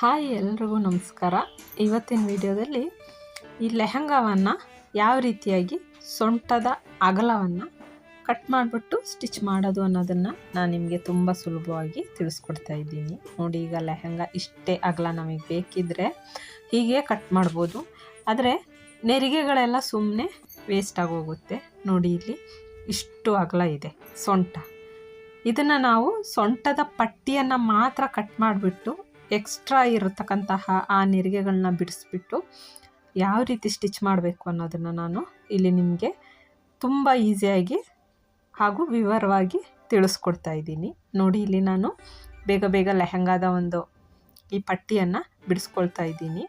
Hi ಎಲ್ರಿಗೂ ನಮಸ್ಕಾರ. ಇವತ್ತಿನ ವಿಡಿಯೋದಲ್ಲಿ ಈ ಲೆಹಂಗಾವನ್ನು ಯಾವ ರೀತಿಯಾಗಿ ಸೊಂಟದ ಅಗಲವನ್ನು ಕಟ್ ಮಾಡಿಬಿಟ್ಟು ಸ್ಟಿಚ್ ಮಾಡೋದು ಅನ್ನೋದನ್ನು ನಾನು ನಿಮಗೆ ತುಂಬ ಸುಲಭವಾಗಿ ತಿಳಿಸ್ಕೊಡ್ತಾ ಇದ್ದೀನಿ. ನೋಡಿ, ಈಗ ಲೆಹಂಗಾ ಇಷ್ಟೇ ಅಗಲ ನಮಗೆ ಬೇಕಿದ್ದರೆ ಹೀಗೆ ಕಟ್ ಮಾಡ್ಬೋದು. ಆದರೆ ನೆರಿಗೆಗಳೆಲ್ಲ ಸುಮ್ಮನೆ ವೇಸ್ಟ್ ಆಗೋಗುತ್ತೆ ನೋಡಿ, ಇಲ್ಲಿ ಇಷ್ಟು ಅಗಲ ಇದೆ, ಸೊಂಟ. ಇದನ್ನು ನಾವು ಸೊಂಟದ ಪಟ್ಟಿಯನ್ನು ಮಾತ್ರ ಕಟ್ ಮಾಡಿಬಿಟ್ಟು ಎಕ್ಸ್ಟ್ರಾ ಇರತಕ್ಕಂತಹ ಆ ನೆರಿಗೆಗಳನ್ನ ಬಿಡಿಸ್ಬಿಟ್ಟು ಯಾವ ರೀತಿ ಸ್ಟಿಚ್ ಮಾಡಬೇಕು ಅನ್ನೋದನ್ನು ನಾನು ಇಲ್ಲಿ ನಿಮಗೆ ತುಂಬ ಈಸಿಯಾಗಿ ಹಾಗೂ ವಿವರವಾಗಿ ತಿಳಿಸ್ಕೊಡ್ತಾ ಇದ್ದೀನಿ. ನೋಡಿ, ಇಲ್ಲಿ ನಾನು ಬೇಗ ಬೇಗ ಲೆಹಂಗಾದ ಒಂದು ಈ ಪಟ್ಟಿಯನ್ನು ಬಿಡಿಸ್ಕೊಳ್ತಾ ಇದ್ದೀನಿ.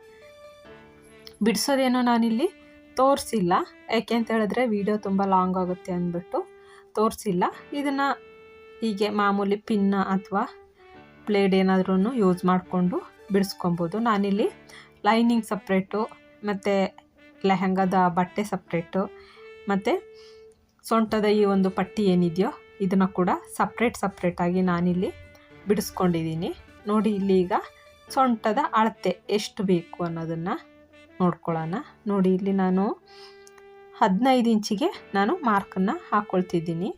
ಬಿಡಿಸೋದೇನೋ ನಾನಿಲ್ಲಿ ತೋರಿಸಿಲ್ಲ. ಯಾಕೆ ಅಂತ ಹೇಳಿದ್ರೆ ವಿಡಿಯೋ ತುಂಬ ಲಾಂಗ್ ಆಗುತ್ತೆ ಅಂದ್ಬಿಟ್ಟು ತೋರಿಸಿಲ್ಲ. ಇದನ್ನು ಹೀಗೆ ಮಾಮೂಲಿ ಪಿನ್ನ ಅಥವಾ ಪ್ಲೇಡ್ ಏನಾದ್ರೂ ಯೂಸ್ ಮಾಡಿಕೊಂಡು ಬಿಡಿಸ್ಕೊಬೋದು. ನಾನಿಲ್ಲಿ ಲೈನಿಂಗ್ ಸಪ್ರೇಟು, ಮತ್ತು ಲೆಹಂಗಾದ ಬಟ್ಟೆ ಸಪ್ರೇಟು, ಮತ್ತು ಸೊಂಟದ ಈ ಒಂದು ಪಟ್ಟಿ ಏನಿದೆಯೋ ಇದನ್ನು ಕೂಡ ಸಪ್ರೇಟ್ ಸಪ್ರೇಟಾಗಿ ನಾನಿಲ್ಲಿ ಬಿಡಿಸ್ಕೊಂಡಿದ್ದೀನಿ. ನೋಡಿ, ಇಲ್ಲಿ ಈಗ ಸೊಂಟದ ಅಳತೆ ಎಷ್ಟು ಬೇಕು ಅನ್ನೋದನ್ನು ನೋಡ್ಕೊಳ್ಳೋಣ. ನೋಡಿ, ಇಲ್ಲಿ ನಾನು ಹದಿನೈದು ಇಂಚಿಗೆ ನಾನು ಮಾರ್ಕನ್ನು ಹಾಕ್ಕೊಳ್ತಿದ್ದೀನಿ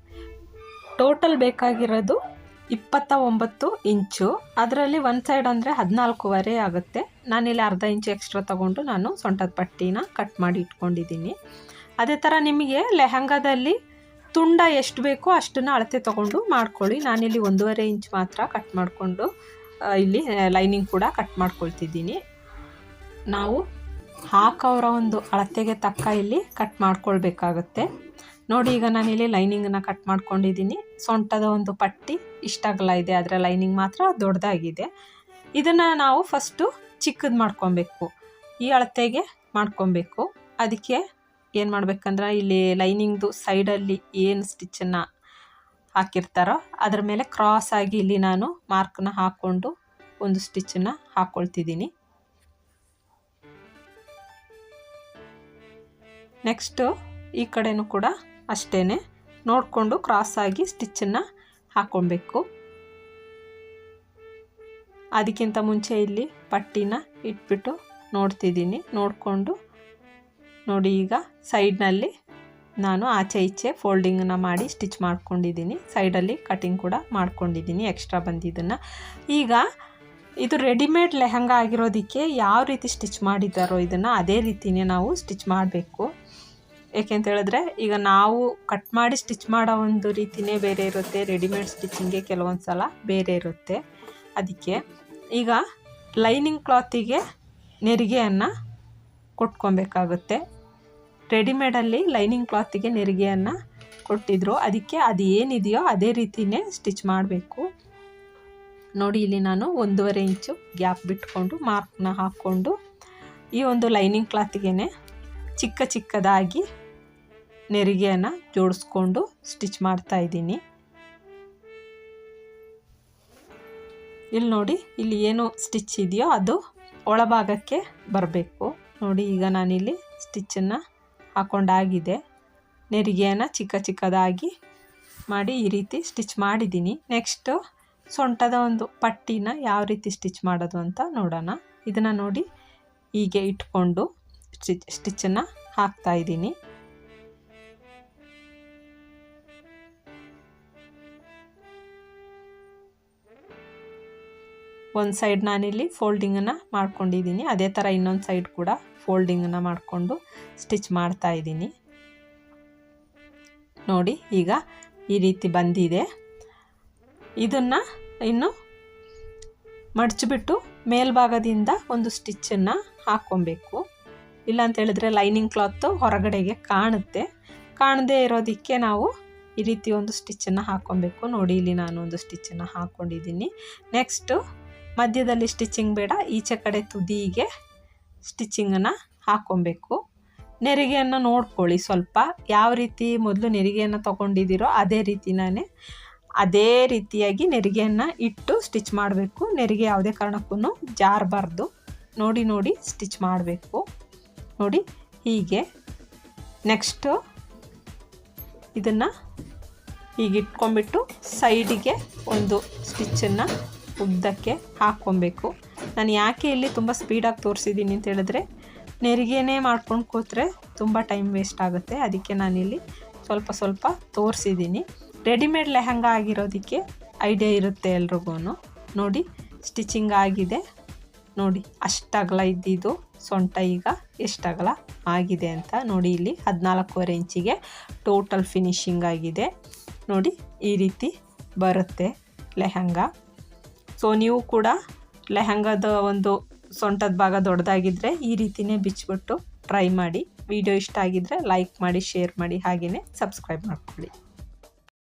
ಟೋಟಲ್ ಬೇಕಾಗಿರೋದು ಇಪ್ಪತ್ತ ಒಂಬತ್ತು ಇಂಚು. ಅದರಲ್ಲಿ ಒಂದು ಸೈಡ್ ಅಂದರೆ ಹದಿನಾಲ್ಕೂವರೆ ಆಗುತ್ತೆ. ನಾನಿಲ್ಲಿ ಅರ್ಧ ಇಂಚು ಎಕ್ಸ್ಟ್ರಾ ತೊಗೊಂಡು ನಾನು ಸೊಂಟದ ಪಟ್ಟಿನ ಕಟ್ ಮಾಡಿ ಇಟ್ಕೊಂಡಿದ್ದೀನಿ. ಅದೇ ಥರ ನಿಮಗೆ ಲೆಹಂಗಾದಲ್ಲಿ ತುಂಡ ಎಷ್ಟು ಬೇಕೋ ಅಷ್ಟನ್ನು ಅಳತೆ ತೊಗೊಂಡು ಮಾಡ್ಕೊಳ್ಳಿ. ನಾನಿಲ್ಲಿ ಒಂದೂವರೆ ಇಂಚ್ ಮಾತ್ರ ಕಟ್ ಮಾಡಿಕೊಂಡು ಇಲ್ಲಿ ಲೈನಿಂಗ್ ಕೂಡ ಕಟ್ ಮಾಡ್ಕೊಳ್ತಿದ್ದೀನಿ. ನಾವು ಹಾಕೋರ ಒಂದು ಅಳತೆಗೆ ತಕ್ಕ ಇಲ್ಲಿ ಕಟ್ ಮಾಡ್ಕೊಳ್ಬೇಕಾಗತ್ತೆ. ನೋಡಿ, ಈಗ ನಾನು ಇಲ್ಲಿ ಲೈನಿಂಗನ್ನು ಕಟ್ ಮಾಡ್ಕೊಂಡಿದ್ದೀನಿ ಸೊಂಟದ ಒಂದು ಪಟ್ಟಿ ಇಷ್ಟಾಗಲ್ಲ ಇದೆ ಅದರ ಲೈನಿಂಗ್ ಮಾತ್ರ ದೊಡ್ಡದಾಗಿದೆ. ಇದನ್ನು ನಾವು ಫಸ್ಟು ಚಿಕ್ಕದು ಮಾಡ್ಕೊಬೇಕು. ಈ ಅಳತೆಗೆ ಮಾಡ್ಕೊಬೇಕು. ಅದಕ್ಕೆ ಏನು ಮಾಡ್ಬೇಕಂದ್ರೆ, ಇಲ್ಲಿ ಲೈನಿಂಗ್ದು ಸೈಡಲ್ಲಿ ಏನು ಸ್ಟಿಚ್ಚನ್ನು ಹಾಕಿರ್ತಾರೋ ಅದ್ರ ಮೇಲೆ ಕ್ರಾಸ್ ಆಗಿ ಇಲ್ಲಿ ನಾನು ಮಾರ್ಕ್ನ ಹಾಕ್ಕೊಂಡು ಒಂದು ಸ್ಟಿಚ್ಚನ್ನು ಹಾಕ್ಕೊಳ್ತಿದ್ದೀನಿ ನೆಕ್ಸ್ಟು ಈ ಕಡೆನೂ ಕೂಡ ಅಷ್ಟೇ ನೋಡಿಕೊಂಡು ಕ್ರಾಸಾಗಿ ಸ್ಟಿಚ್ಚನ್ನು ಹಾಕ್ಕೊಬೇಕು ಅದಕ್ಕಿಂತ ಮುಂಚೆ ಇಲ್ಲಿ ಪಟ್ಟಿನ ಇಟ್ಬಿಟ್ಟು ನೋಡ್ತಿದ್ದೀನಿ. ನೋಡಿಕೊಂಡು ನೋಡಿ ಈಗ ಸೈಡ್ನಲ್ಲಿ ನಾನು ಆಚೆ ಈಚೆ ಫೋಲ್ಡಿಂಗನ್ನು ಮಾಡಿ ಸ್ಟಿಚ್ ಮಾಡ್ಕೊಂಡಿದ್ದೀನಿ. ಸೈಡಲ್ಲಿ ಕಟಿಂಗ್ ಕೂಡ ಮಾಡ್ಕೊಂಡಿದ್ದೀನಿ ಎಕ್ಸ್ಟ್ರಾ ಬಂದಿದ್ದನ್ನು. ಈಗ ಇದು ರೆಡಿಮೇಡ್ ಲೆಹಂಗಾ ಆಗಿರೋದಕ್ಕೆ ಯಾವ ರೀತಿ ಸ್ಟಿಚ್ ಮಾಡಿದ್ದಾರೋ ಇದನ್ನು ಅದೇ ರೀತಿಯೇ ನಾವು ಸ್ಟಿಚ್ ಮಾಡಬೇಕು. ಏಕೆಂತ ಹೇಳಿದ್ರೆ, ಈಗ ನಾವು ಕಟ್ ಮಾಡಿ ಸ್ಟಿಚ್ ಮಾಡೋ ಒಂದು ರೀತಿನೇ ಬೇರೆ ಇರುತ್ತೆ ರೆಡಿಮೇಡ್ ಸ್ಟಿಚಿಂಗ್ಗೆ ಕೆಲವೊಂದು ಸಲ ಬೇರೆ ಇರುತ್ತೆ. ಅದಕ್ಕೆ ಈಗ ಲೈನಿಂಗ್ ಕ್ಲಾತಿಗೆ ನೆರಿಗೆಯನ್ನು ಕೊಟ್ಕೊಬೇಕಾಗುತ್ತೆ. ರೆಡಿಮೇಡಲ್ಲಿ ಲೈನಿಂಗ್ ಕ್ಲಾತಿಗೆ ನೆರಿಗೆಯನ್ನು ಕೊಟ್ಟಿದ್ರು. ಅದಕ್ಕೆ ಅದು ಏನಿದೆಯೋ ಅದೇ ರೀತಿನೇ ಸ್ಟಿಚ್ ಮಾಡಬೇಕು. ನೋಡಿ, ಇಲ್ಲಿ ನಾನು ಒಂದೂವರೆ ಇಂಚು ಗ್ಯಾಪ್ ಬಿಟ್ಕೊಂಡು ಮಾರ್ಕ್ನ ಹಾಕ್ಕೊಂಡು ಈ ಒಂದು ಲೈನಿಂಗ್ ಕ್ಲಾತಿಗೆ ಚಿಕ್ಕ ಚಿಕ್ಕದಾಗಿ ನೆರಿಗೆಯನ್ನು ಜೋಡಿಸ್ಕೊಂಡು ಸ್ಟಿಚ್ ಮಾಡ್ತಾ ಇದ್ದೀನಿ. ಇಲ್ಲಿ ನೋಡಿ, ಇಲ್ಲಿ ಏನು ಸ್ಟಿಚ್ ಇದೆಯೋ ಅದು ಒಳಭಾಗಕ್ಕೆ ಬರಬೇಕು. ನೋಡಿ, ಈಗ ನಾನಿಲ್ಲಿ ಸ್ಟಿಚ್ಚನ್ನು ಹಾಕೊಂಡಾಗಿದೆ. ನೆರಿಗೆಯನ್ನು ಚಿಕ್ಕ ಚಿಕ್ಕದಾಗಿ ಮಾಡಿ ಈ ರೀತಿ ಸ್ಟಿಚ್ ಮಾಡಿದ್ದೀನಿ. ನೆಕ್ಸ್ಟು ಸೊಂಟದ ಒಂದು ಪಟ್ಟಿನ ಯಾವ ರೀತಿ ಸ್ಟಿಚ್ ಮಾಡೋದು ಅಂತ ನೋಡೋಣ. ಇದನ್ನು ನೋಡಿ ಹೀಗೆ ಇಟ್ಕೊಂಡು ಸ್ಟಿಚ್ ಸ್ಟಿಚ್ಚನ್ನು ಹಾಕ್ತಾ ಒಂದು ಸೈಡ್ ನಾನಿಲ್ಲಿ ಫೋಲ್ಡಿಂಗನ್ನು ಮಾಡ್ಕೊಂಡಿದ್ದೀನಿ. ಅದೇ ಥರ ಇನ್ನೊಂದು ಸೈಡ್ ಕೂಡ ಫೋಲ್ಡಿಂಗನ್ನು ಮಾಡಿಕೊಂಡು ಸ್ಟಿಚ್ ಮಾಡ್ತಾ ಇದ್ದೀನಿ. ನೋಡಿ, ಈಗ ಈ ರೀತಿ ಬಂದಿದೆ. ಇದನ್ನು ಇನ್ನು ಮಡಚಿಬಿಟ್ಟು ಮೇಲ್ಭಾಗದಿಂದ ಒಂದು ಸ್ಟಿಚ್ಚನ್ನು ಹಾಕ್ಕೊಬೇಕು. ಇಲ್ಲ ಅಂತ ಹೇಳಿದ್ರೆ ಲೈನಿಂಗ್ ಕ್ಲಾತು ಹೊರಗಡೆಗೆ ಕಾಣುತ್ತೆ. ಕಾಣದೇ ಇರೋದಕ್ಕೆ ನಾವು ಈ ರೀತಿ ಒಂದು ಸ್ಟಿಚ್ಚನ್ನು ಹಾಕ್ಕೊಬೇಕು. ನೋಡಿ, ಇಲ್ಲಿ ನಾನು ಒಂದು ಸ್ಟಿಚ್ಚನ್ನು ಹಾಕ್ಕೊಂಡಿದ್ದೀನಿ. ನೆಕ್ಸ್ಟು ಮಧ್ಯದಲ್ಲಿ ಸ್ಟಿಚಿಂಗ್ ಬೇಡ, ಈಚೆ ಕಡೆ ತುದಿಗೆ ಸ್ಟಿಚ್ಚಿಂಗನ್ನು ಹಾಕ್ಕೊಬೇಕು ನೆರಿಗೆಯನ್ನು ನೋಡ್ಕೊಳ್ಳಿ ಸ್ವಲ್ಪ, ಯಾವ ರೀತಿ ಮೊದಲು ನೆರಿಗೆಯನ್ನು ತೊಗೊಂಡಿದ್ದೀರೋ ಅದೇ ರೀತಿನೇ ಅದೇ ರೀತಿಯಾಗಿ ನೆರಿಗೆಯನ್ನು ಇಟ್ಟು ಸ್ಟಿಚ್ ಮಾಡಬೇಕು. ನೆರಿಗೆ ಯಾವುದೇ ಕಾರಣಕ್ಕೂ ಜಾರಬಾರ್ದು. ನೋಡಿ ನೋಡಿ ಸ್ಟಿಚ್ ಮಾಡಬೇಕು. ನೋಡಿ, ಹೀಗೆ. ನೆಕ್ಸ್ಟು ಇದನ್ನು ಹೀಗೆ ಸೈಡಿಗೆ ಒಂದು ಸ್ಟಿಚ್ಚನ್ನು ಉದ್ದಕ್ಕೆ ಹಾಕ್ಕೊಬೇಕು. ನಾನು ಯಾಕೆ ಇಲ್ಲಿ ತುಂಬ ಸ್ಪೀಡಾಗಿ ತೋರಿಸಿದ್ದೀನಿ ಅಂತ ಹೇಳಿದ್ರೆ, ನೆರಿಗೆನೇ ಮಾಡ್ಕೊಂಡು ಕೂತ್ರೆ ತುಂಬ ಟೈಮ್ ವೇಸ್ಟ್ ಆಗುತ್ತೆ. ಅದಕ್ಕೆ ನಾನಿಲ್ಲಿ ಸ್ವಲ್ಪ ಸ್ವಲ್ಪ ತೋರಿಸಿದ್ದೀನಿ. ರೆಡಿಮೇಡ್ ಲೆಹಂಗ ಆಗಿರೋದಕ್ಕೆ ಐಡಿಯಾ ಇರುತ್ತೆ ಎಲ್ರಿಗೂ ನೋಡಿ ಸ್ಟಿಚಿಂಗ್ ಆಗಿದೆ. ನೋಡಿ ಅಷ್ಟಗಲ ಇದ್ದಿದ್ದು, ಸೊಂಟ ಈಗ ಎಷ್ಟಗಲ ಆಗಿದೆ ಅಂತ ನೋಡಿ ಇಲ್ಲಿ ಹದಿನಾಲ್ಕೂವರೆ ಇಂಚಿಗೆ ಟೋಟಲ್ ಫಿನಿಶಿಂಗ್ ಆಗಿದೆ. ನೋಡಿ, ಈ ರೀತಿ ಬರುತ್ತೆ ಲೆಹಂಗ. ಸೊ ನೀವು ಕೂಡ ಲೆಹಂಗದ ಒಂದು ಸೊಂಟದ ಭಾಗ ದೊಡ್ಡದಾಗಿದ್ದರೆ ಈ ರೀತಿಯೇ ಬಿಚ್ಚಿಬಿಟ್ಟು ಟ್ರೈ ಮಾಡಿ. ವಿಡಿಯೋ ಇಷ್ಟ ಆಗಿದ್ದರೆ ಲೈಕ್ ಮಾಡಿ ಶೇರ್ ಮಾಡಿ ಹಾಗೆಯೇ ಸಬ್ಸ್ಕ್ರೈಬ್ ಮಾಡ್ಕೊಳ್ಳಿ.